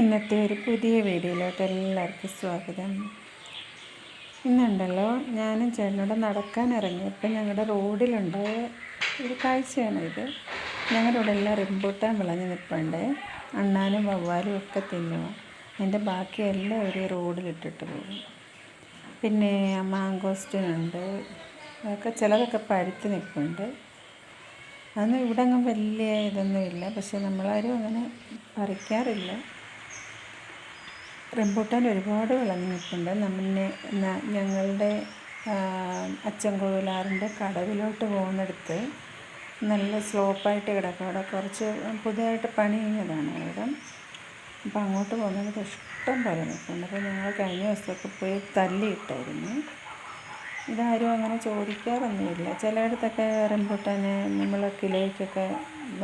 ഇന്നത്തെ ഒരു പുതിയ വീഡിയോയിലോട്ട് എല്ലാവർക്കും സ്വാഗതം. ഇന്നുണ്ടല്ലോ ഞാനും ചേട്ടനോട് നടക്കാൻ ഇറങ്ങിയപ്പോൾ ഞങ്ങളുടെ റോഡിലുണ്ടായ ഒരു കാഴ്ചയാണ് ഇത്. ഞങ്ങളുടെ ഇവിടെ എല്ലാം റിമ്പൂട്ടാൻ വിളഞ്ഞ് നിൽപ്പുണ്ട് അണ്ണാനും വവ്വാലും ഒക്കെ തിന്നുക അതിന്റെ ബാക്കിയെല്ലാം ഒരു റോഡിലിട്ടിട്ട് പോകും. പിന്നെ മാങ്കോസ്റ്റിനുണ്ട്. അതൊക്കെ ചിലതൊക്കെ പഴുത്ത് നിൽപ്പുണ്ട് അതൊന്നും ഇവിടെ അങ്ങ് വലിയ ഇതൊന്നുമില്ല. പക്ഷെ നമ്മളാരും അങ്ങനെ പറിക്കാറില്ല. റംബൂട്ടാൻ ഒരുപാട് വിളഞ്ഞു നിൽപ്പുണ്ട് നമ്മെ ഞങ്ങളുടെ അച്ചൻ കോവിലാറിന്റെ കടവിലോട്ട് പോകുന്നിടത്ത് നല്ല സ്ലോപ്പായിട്ട് കിടക്കും. അവിടെ കുറച്ച് പുതിയതായിട്ട് പണി കഴിഞ്ഞതാണ് അവിടെ. അപ്പോൾ അങ്ങോട്ട് പോകുന്നത് ഇഷ്ടം പോലെ നിൽക്കുന്നുണ്ട് അപ്പോൾ ഞങ്ങൾ കഴിഞ്ഞ ദിവസമൊക്കെ പോയി തല്ലിയിട്ടായിരുന്നു. ഇതാരും അങ്ങനെ ചോദിക്കാറൊന്നുമില്ല. ചിലയിടത്തൊക്കെ റംബൂട്ടാനെ നമ്മൾ കിലോയ്ക്കൊക്കെ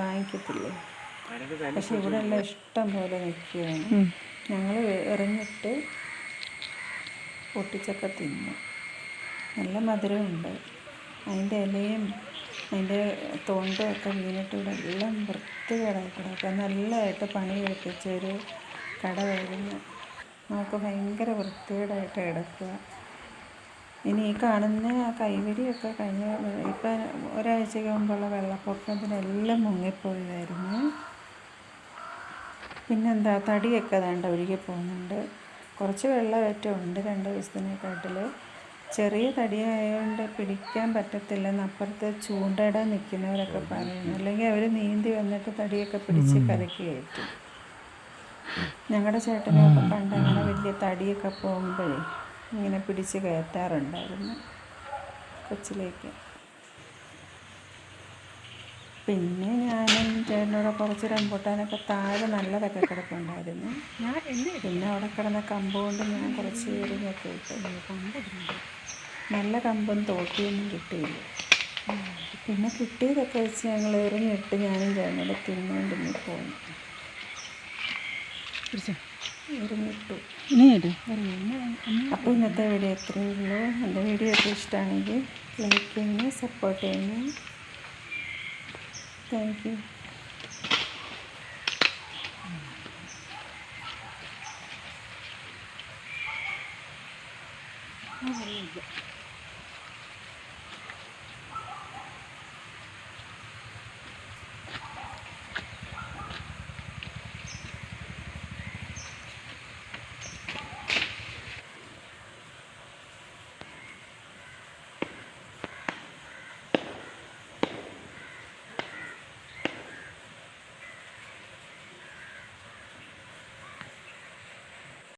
വാങ്ങിക്കത്തില്ലേ? പക്ഷെ ഇവിടെ എല്ലാം ഇഷ്ടം പോലെ നിൽക്കുകയാണ്. ഞങ്ങൾ പൊട്ടിച്ചൊക്കെ തിന്നു. നല്ല മധുരമുണ്ട് അതിന്റെ ഇലയും അതിന്റെ തൊണ്ടും ഒക്കെ വീണിട്ട് ഇവിടെ എല്ലാം വൃത്തികേടായി കിടക്കുക നല്ലതായിട്ട് പണി കഴിപ്പിച്ച ഒരു കടവായിരുന്നു നമുക്ക് ഭയങ്കര വൃത്തികേടായിട്ട് കിടക്കുക ഇനി ഈ കാണുന്ന കൈവരിയൊക്കെ കഴിഞ്ഞ ഇപ്പം ഒരാഴ്ചയ്ക്ക് മുമ്പുള്ള വെള്ളപ്പൊക്കത്തിനെല്ലാം മുങ്ങിപ്പോയതായിരുന്നു. പിന്നെന്താ തടിയൊക്കെ ദാണ്ട ഒഴുകി പോകുന്നുണ്ട്. കുറച്ച് വെള്ളമേറ്റം ഉണ്ട് രണ്ട് ദിവസത്തിനെക്കാട്ടിൽ ചെറിയ തടിയായതുകൊണ്ട് പിടിക്കാൻ പറ്റത്തില്ലെന്ന് അപ്പുറത്ത് ചൂണ്ടയിടാൻ നിൽക്കുന്നവരൊക്കെ പറയുന്നു അല്ലെങ്കിൽ അവർ നീന്തി വന്നിട്ട് തടിയൊക്കെ പിടിച്ച് കയറ്റും ഞങ്ങളുടെ ചേട്ടനൊക്കെ പണ്ട് അങ്ങനെ വലിയ തടിയൊക്കെ പോകുമ്പോഴേ ഇങ്ങനെ പിടിച്ച് കയറ്റാറുണ്ടായിരുന്നു കൊച്ചിലേക്ക്. പിന്നെ ഞാനും ചേട്ടനോട് കുറച്ച് റംബൂട്ടാനൊക്കെ താഴെ നല്ലതൊക്കെ കിടപ്പുണ്ടായിരുന്നു. പിന്നെ അവിടെ കിടന്ന കമ്പ് കൊണ്ട് ഞാൻ കുറച്ച് എറിഞ്ഞൊക്കെ ഇട്ടു നല്ല കമ്പും തോട്ടിയൊന്നും കിട്ടിയില്ല. പിന്നെ കിട്ടിയതൊക്കെ വെച്ച് ഞങ്ങൾ എറിഞ്ഞിട്ട് ഞാനും ചേട്ടനോട് തിന്നുകൊണ്ട് ഇന്ന് പോന്നു. എറിഞ്ഞിട്ടു. അപ്പോൾ ഇന്നത്തെ വീഡിയോ എത്രയേ ഉള്ളൂ. എന്റെ വീഡിയോ ഒക്കെ ഇഷ്ടമാണെങ്കിൽ ലൈക്ക് ചെയ്യുന്നു സപ്പോർട്ട് ചെയ്യുന്നു. 那还有一。